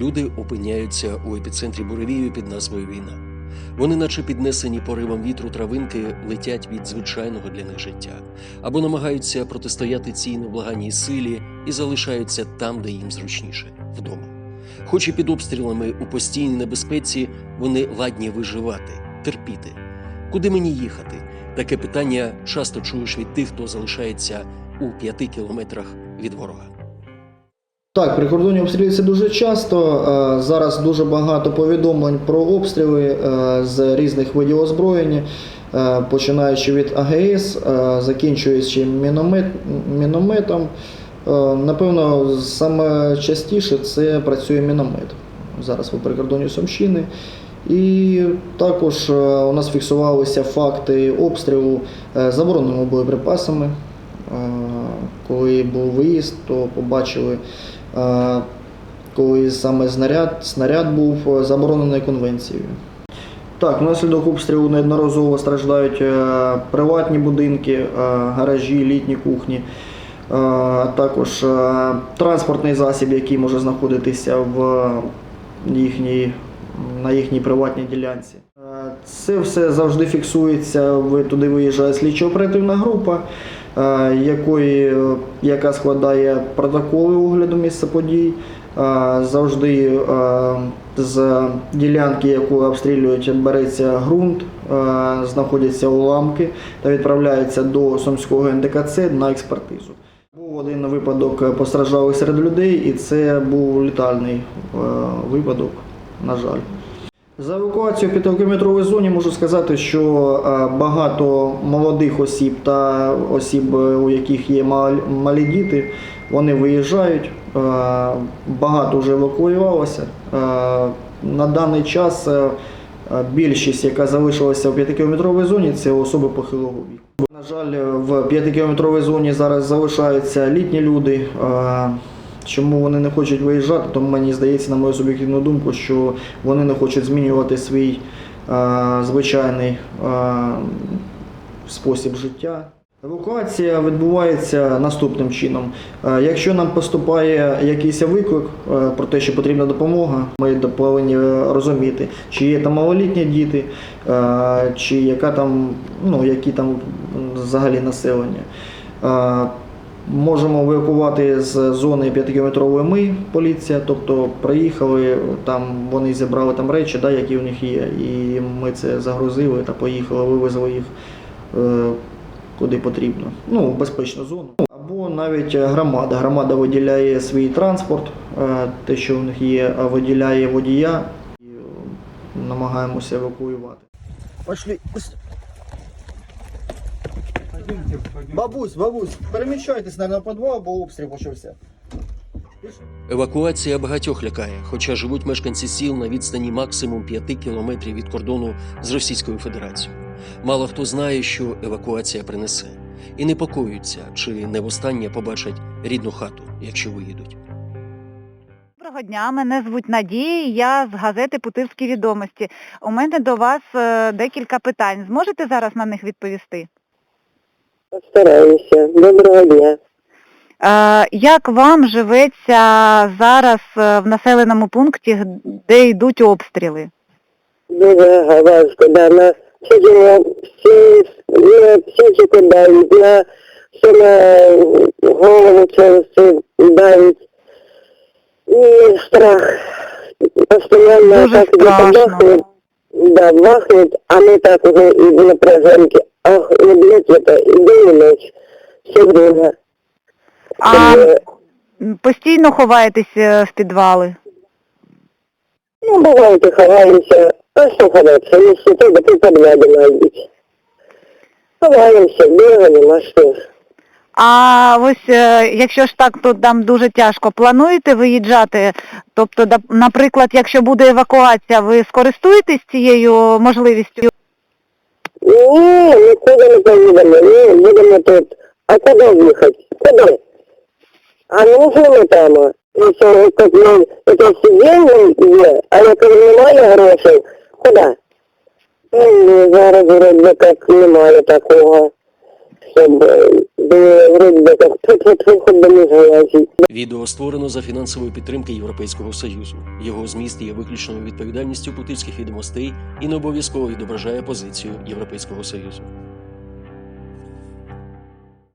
Люди опиняються у епіцентрі буревію під назвою Війна. Вони, наче піднесені поривом вітру травинки, летять від звичайного для них життя або намагаються протистояти цій невблаганній силі і залишаються там, де їм зручніше вдома. Хоч і під обстрілами у постійній небезпеці, вони ладні виживати, терпіти. Куди мені їхати? Таке питання часто чуєш від тих, хто залишається у п'яти кілометрах від ворога. Так, прикордонні обстрілюються дуже часто. Е, Зараз дуже багато повідомлень про обстріли е, з різних видів озброєння, е, починаючи від АГС, закінчуючи міномет, мінометом. Напевно, саме частіше це працює міномет. Зараз в прикордонні Сумщини. І також у нас фіксувалися факти обстрілу забороненими боєприпасами. Коли був виїзд, то побачили, коли саме снаряд, снаряд був е, заборонений конвенцією. Так, внаслідок обстрілу неодноразово страждають е, приватні будинки, е, гаражі, літні кухні, е, також транспортний засіб, який може знаходитися в їхній, на їхній приватній ділянці. Це все завжди фіксується. Туди виїжджає слідчо-оперативна група, якої, е, яка складає протоколи огляду місця подій. Е, Завжди е, з ділянки, яку обстрілюють, береться ґрунт, е, знаходяться уламки та відправляється до Сумського НДКЦ на експертизу. Був один випадок постраждалих серед людей, і це був літальний е, випадок, на жаль. За евакуацію в 5-кілометровій зоні можу сказати, що е, багато молодих осіб та осіб, е, у яких є мал- малі діти, вони виїжджають. е, Багато вже евакуювалося. На даний час більшість, яка залишилася в 5-кілометровій зоні, це особи похилого віку. На жаль, в 5-кілометровій зоні зараз залишаються літні люди. Чому вони не хочуть виїжджати? Тому мені здається, на мою суб'єктивну думку, що вони не хочуть змінювати свій е, звичайний е, спосіб життя. Евакуація відбувається наступним чином. Якщо нам поступає якийсь виклик про те, що потрібна допомога, ми повинні розуміти, чи є там малолітні діти, чи яка там, ну, які там взагалі населення. Можемо евакувати з зони 5-кілометрової ми, поліція, тобто приїхали, там вони зібрали там речі, да, які у них є, і ми це загрузили та поїхали, вивезли їх е, куди потрібно. Ну, в безпечну зону. Або навіть громада. Громада виділяє свій транспорт, е, те, що у них є, а виділяє водія і е, намагаємося евакуювати. Пошли. Бабусь, бабусь, переміщайтесь, наверное, на підвал, бо обстріл почався. Евакуація багатьох лякає, хоча живуть мешканці сіл на відстані максимум 5 кілометрів від кордону з Російською Федерацією. Мало хто знає, що евакуація принесе, і непокоюються, чи не востаннє побачать рідну хату, якщо виїдуть. Доброго дня, мене звуть Надія, я з газети Путивські відомості. У мене до вас е, декілька питань. Зможете зараз на них відповісти? Постараюся. Доброго дня. Як вам живеться зараз е, в населеному пункті, де йдуть обстріли? Дуже важко, да, на сидимо всі, на всі кидають, на все на голову це все давить. І страх. Постоянно Дуже так страшно. да, бахнет, а ми так уже і в напряженки Ах, не б'ють это, і день і ніч. Все время. А Е, м, постійно ховаєтесь е, в підвали? Ну, бывает и ховаемся. А что ховаться? Если только ты подводы найдите. Ховаемся, бегаем, а что ж. А ось е, якщо ж так, то там дуже тяжко. Плануєте виїжджати? Тобто, да- наприклад, якщо буде евакуація, ви скористуєтесь цією можливістю? Не, никуда не поедем, поїдемо. Ні, будемо тут. А куда їхати? Куда? А нужна тема. І що, як ну, якесь сидіння є, а як немає грошей, куди? Ну, зараз вроді як немає такого, щоб бы вроде бы как тьфу-тьфу-тьфу, хоть бы не сглазить. Відео створено за фінансової підтримки Європейського Союзу. Його зміст є виключною відповідальністю путівських відомостей і не обов'язково відображає позицію Європейського Союзу.